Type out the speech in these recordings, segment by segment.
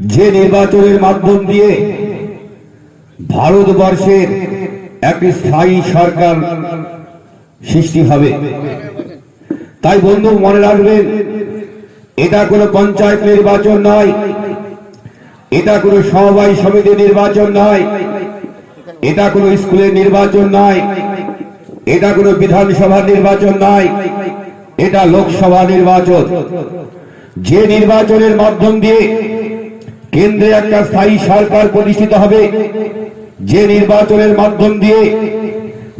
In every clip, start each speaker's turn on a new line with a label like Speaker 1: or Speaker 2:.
Speaker 1: যে নির্বাচনের মাধ্যম দিয়ে ভারতবর্ষের একটি স্থায়ী সরকার সৃষ্টি হবে। তাই বন্ধু, মনে রাখবেন, এটা কোনো পঞ্চায়েত নির্বাচন নয়, এটা কোনো সমবায় সমিতি নির্বাচন নয়, এটা কোনো স্কুলের নির্বাচন নয়, এটা কোনো বিধানসভা নির্বাচন নয়, এটা লোকসভা নির্বাচন। যে নির্বাচনের মাধ্যম দিয়ে কেন্দ্রে একটা স্থায়ী সরকার প্রতিষ্ঠিত হবে, যে নির্বাচনের মাধ্যম দিয়ে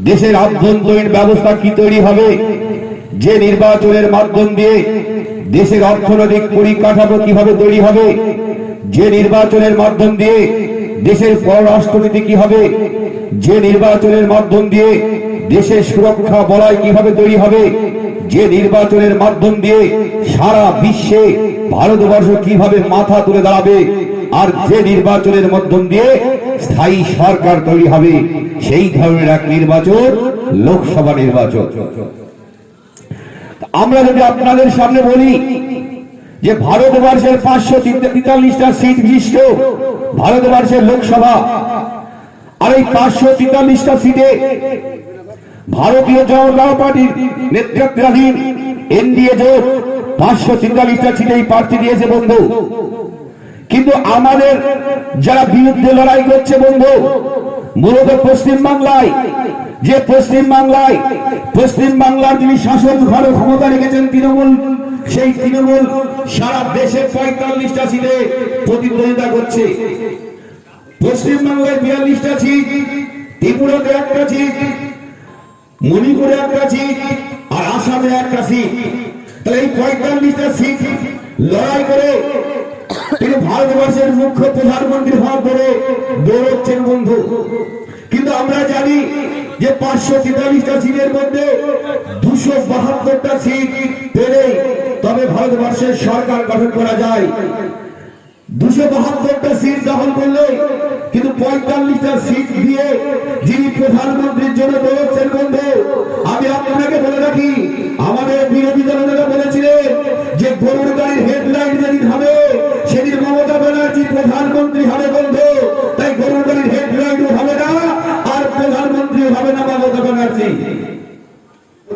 Speaker 1: দেশের আভ্যন্তরীণ ব্যবস্থা কি তৈরি হবে, যে নির্বাচনের মাধ্যম দিয়ে দেশের অর্থনৈতিক পরিকাঠামো কীভাবে তৈরি হবে, যে নির্বাচনের মাধ্যম দিয়ে দেশের পররাষ্ট্রনীতি কি হবে, যে নির্বাচনের মাধ্যম দিয়ে দেশের সুরক্ষা বলয় কীভাবে তৈরি হবে যে নির্বাচনের মাধ্যম দিয়ে সারা বিশ্বে ভারতবর্ষ কীভাবে মাথা তুলে দাঁড়াবে, আর যে নির্বাচনের মাধ্যম দিয়ে স্থায়ী সরকার তৈরি হবে, সেই ধরনের এক নির্বাচন লোকসভা নির্বাচন। আমরা যদি আপনাদের সামনে বলি যে ভারতবর্ষের পাঁচশো তেতাল্লিশটা সিট বিশিষ্ট ভারতবর্ষের লোকসভা, আর এই পাঁচশো তেতাল্লিশটা সিটে ভারতীয় জনতা পার্টির নেতৃত্বাধীন এনডিএ জোট পাঁচশো তেতাল্লিশটা সিটেই প্রার্থী দিয়েছে বন্ধু, কিন্তু আমাদের যারা বিরুদ্ধে লড়াই করছে বন্ধু, মূলত পশ্চিম বাংলায়, যে পশ্চিম বাংলায়, পশ্চিম বাংলার যিনি শাসন ভালো ক্ষমতা রেখেছেন তৃণমূল, সেই তৃণমূল সারা দেশে পঁয়তাল্লিশটা সিটে প্রতিদ্বন্দ্বিতা করছে। পশ্চিম বাংলায় বিয়াল্লিশটা সিট, ত্রিপুরাতে একটা সিট মণিপুরে একটা সিট আর আসামে একটা সিট তাহলে এই পঁয়তাল্লিশটা সিট লড়াই করে তিনি ভারতবর্ষের মুখ্য প্রধানমন্ত্রী হওয়ার পরে দৌড়চ্ছেন বন্ধু। কিন্তু আমরা জানি যে পাঁচশো তেতাল্লিশটা সিটের মধ্যে দুশো বাহাত্তরটা সিট পেলে তবে ভারতবর্ষের সরকার গঠন করা যায়। দুশো বাহাত্তরটা সিট দখল করলে কিন্তু পঁয়তাল্লিশটা সিট দিয়ে যিনি প্রধানমন্ত্রীর জন্য দৌড়চ্ছেন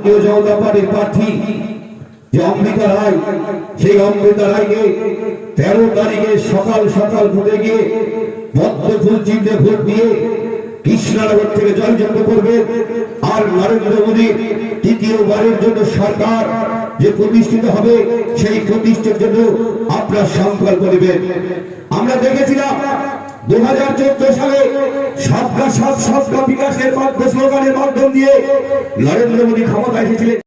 Speaker 1: ভারতীয় জনতা পার্টির প্রার্থী যে অমৃতা রায়, সেই অমৃতা রায়কে তেরো তারিখে সকাল সকাল ভোটে গিয়ে পদ্ম ফুল চিহ্নে ভোট দিয়ে কৃষ্ণনগর থেকে জয়যজ্ঞ করবে। আর নরেন্দ্র মোদী তৃতীয়বারের জন্য সরকার যে প্রতিষ্ঠিত হবে, সেই প্রতিষ্ঠার জন্য আপনার সংকল্প নেবেন। আমরা দেখেছিলাম দু সালে সব সবকা বিকাশের মাধ্যমে স্লোগানের মাধ্যম দিয়ে নরেন্দ্র মোদী ক্ষমতা এসেছিলেন।